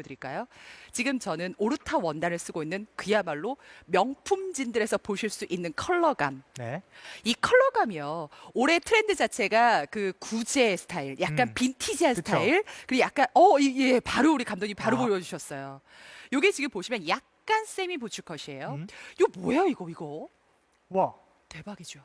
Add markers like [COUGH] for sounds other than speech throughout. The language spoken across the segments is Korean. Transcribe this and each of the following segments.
보여드릴까요? 지금 저는 오르타 원단을 쓰고 있는 그야말로 명품진들에서 보실 수 있는 컬러감. 네. 이 컬러감이요. 올해 트렌드 자체가 그 구제 스타일, 약간 음. 빈티지한 그쵸. 스타일, 그리고 약간 어, 이- 예, 바로 우리 감독님 바로 아. 보여주셨어요. 요게 지금 보시면 약간 세미 부츠 컷이에요. 음. 이거 뭐야 이거 이거? 와. 대박이죠.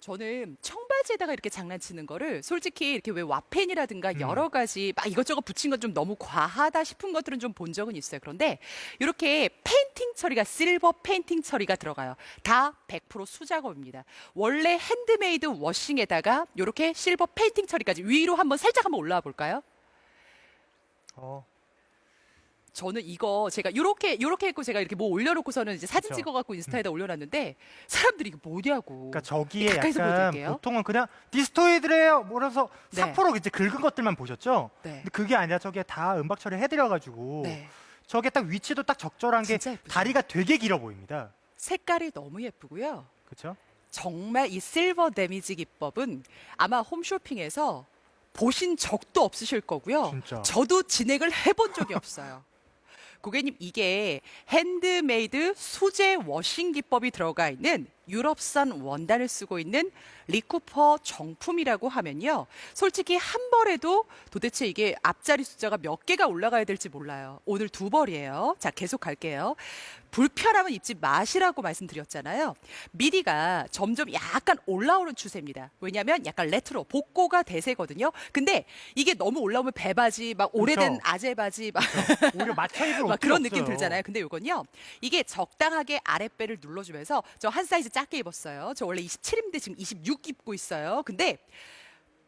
저는 청바지에다가 이렇게 장난치는 거를 솔직히 이렇게 왜 와펜이라든가 음. 여러 가지 막 이것저것 붙인 건 좀 너무 과하다 싶은 것들은 좀 본 적은 있어요. 그런데 이렇게 페인팅 처리가 실버 페인팅 처리가 들어가요. 다 100% 수작업입니다. 원래 핸드메이드 워싱에다가 이렇게 실버 페인팅 처리까지 위로 한번 살짝 한번 올라와 볼까요? 어. 저는 이거 제가 요렇게 요렇게 했고 제가 이렇게 뭐 올려놓고서는 이제 사진 그쵸. 찍어갖고 인스타에다 올려놨는데 사람들이 이거 뭐냐고. 그러니까 저기에 가까이서 약간 보여드릴게요. 보통은 그냥 디스토이드래요. 뭐라서 네. 4% 이제 긁은 것들만 보셨죠? 네. 근데 그게 아니라 저게 다 음박 처리 해드려가지고 네. 저게 딱 위치도 딱 적절한 게 진짜 예쁘죠? 다리가 되게 길어 보입니다. 색깔이 너무 예쁘고요. 그렇죠? 정말 이 실버 데미지 기법은 아마 홈쇼핑에서 보신 적도 없으실 거고요. 진짜. 저도 진행을 해본 적이 없어요. 고객님 이게 핸드메이드 수제 워싱 기법이 들어가 있는 유럽산 원단을 쓰고 있는 리쿠퍼 정품이라고 하면요. 솔직히 한 벌에도 도대체 이게 앞자리 숫자가 몇 개가 올라가야 될지 몰라요. 오늘 두 벌이에요. 자, 계속 갈게요. 불편함은 입지 마시라고 말씀드렸잖아요. 미디가 점점 약간 올라오는 추세입니다. 왜냐하면 약간 레트로 복고가 대세거든요. 근데 이게 너무 올라오면 배바지, 막 오래된 그쵸. 아재 바지, 막 오히려 맞춰 입을 [LAUGHS] 막 그런 느낌. 들잖아요. 근데 이건요, 이게 적당하게 아랫배를 눌러주면서 저 한 사이즈 작게 입었어요. 저 원래 27인데 지금 26 입고 있어요. 근데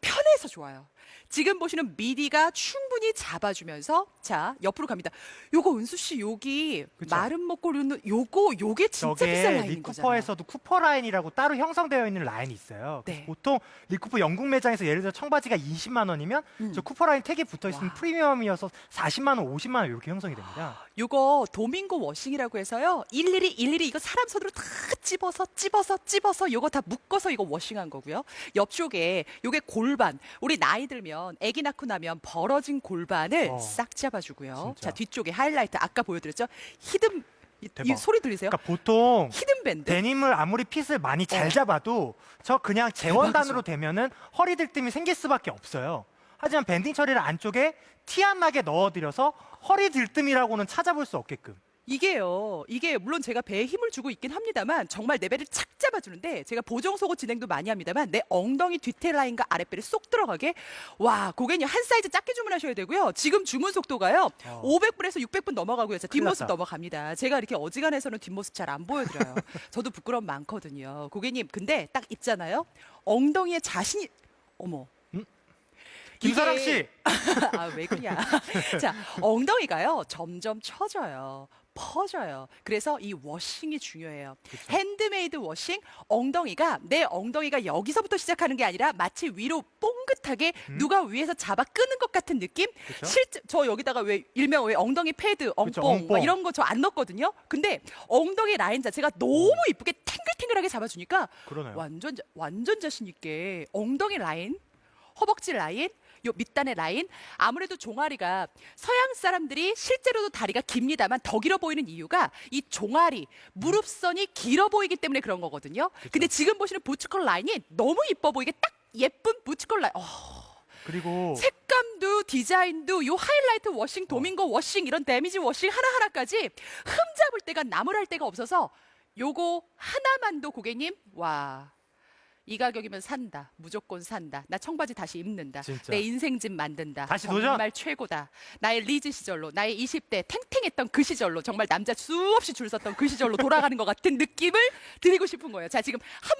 편해서 좋아요. 지금 보시는 미디가 충분히 잡아주면서 자 옆으로 갑니다. 요거 은수 씨 여기 그쵸. 마른 먹고 있는 요거 요게 진짜 비싼 저게 라인인 거잖아요. 리쿠퍼에서도 쿠퍼 라인이라고 따로 형성되어 있는 라인이 있어요. 네. 보통 리쿠퍼 영국 매장에서 예를 들어 청바지가 20만 원이면 음. 저 쿠퍼 라인 택이 붙어 있으면 와. 프리미엄이어서 40만 원, 50만 원 이렇게 형성이 됩니다. 요거 도밍고 워싱이라고 해서요. 일일이 일일이 이거 사람 손으로 다 찝어서 찝어서 찝어서 요거 다 묶어서 이거 워싱한 거고요. 옆쪽에 요게 골반. 우리 나이 들면 아기 낳고 나면 벌어진 골반을 어. 싹 잡아주고요. 진짜. 자 뒤쪽에 하이라이트 아까 보여드렸죠. 히든 이, 이 대박. 소리 들리세요? 그러니까 보통 히든 밴드. 데님을 아무리 핏을 많이 잘 어. 잡아도 저 그냥 재원단으로 되면은 허리 들뜸이 생길 수밖에 없어요. 하지만 밴딩 처리를 안쪽에 티 안 나게 넣어드려서 허리 들뜸이라고는 찾아볼 수 없게끔. 이게요. 이게 물론 제가 배에 힘을 주고 있긴 합니다만 정말 내 배를 착 잡아주는데 제가 보정 속옷 진행도 많이 합니다만 내 엉덩이 뒤태 라인과 아랫배를 쏙 들어가게 와 고객님 한 사이즈 작게 주문하셔야 되고요. 지금 주문 속도가요. 어. 500불에서 600분 넘어가고요. 자, 뒷모습 났다. 넘어갑니다. 제가 이렇게 어지간해서는 뒷모습 잘 안 보여드려요. [LAUGHS] 저도 부끄러움 많거든요. 고객님 근데 딱 있잖아요. 엉덩이에 자신이 어머 김사랑 씨, [LAUGHS] 아, 왜 그냐. [LAUGHS] 자, 엉덩이가요, 점점 처져요. 퍼져요. 그래서 이 워싱이 중요해요. 핸드메이드 워싱, 엉덩이가, 내 엉덩이가 여기서부터 시작하는 게 아니라 마치 위로 뽕긋하게 누가 위에서 잡아 끄는 것 같은 느낌? 음. 그쵸? 실제, 저 여기다가 왜, 일명 왜 엉덩이 패드, 엉뽕, 그쵸, 엉뽕. 막 이런 거 저 안 넣었거든요? 근데 엉덩이 라인 자체가 너무 이쁘게 탱글탱글하게 잡아주니까 그러네요. 완전 자- 완전 자신 있게 엉덩이 라인, 허벅지 라인, 요 밑단의 라인 아무래도 종아리가 서양 사람들이 실제로도 다리가 깁니다만 더 길어 보이는 이유가 이 종아리 무릎선이 길어 보이기 때문에 그런 거거든요. 근데 지금 보시는 부츠컷 라인이 너무 이뻐 보이게 딱 예쁜 부츠컷 라인. 어, 그리고 색감도 디자인도 요 하이라이트 워싱, 도밍고 워싱 이런 데미지 워싱 하나하나까지 흠 잡을 때가 나무랄 데가 없어서 요거 하나만도 고객님 와. 이 가격이면 산다. 무조건 산다. 나 청바지 다시 입는다. 진짜. 내 인생 집 만든다. 다시 정말 도전! 최고다. 나의 리즈 시절로, 나의 20대 탱탱했던 그 시절로, 정말 남자 수없이 줄 섰던 그 시절로 돌아가는 것 같은 느낌을 드리고 싶은 거예요. 자, 지금 한 번.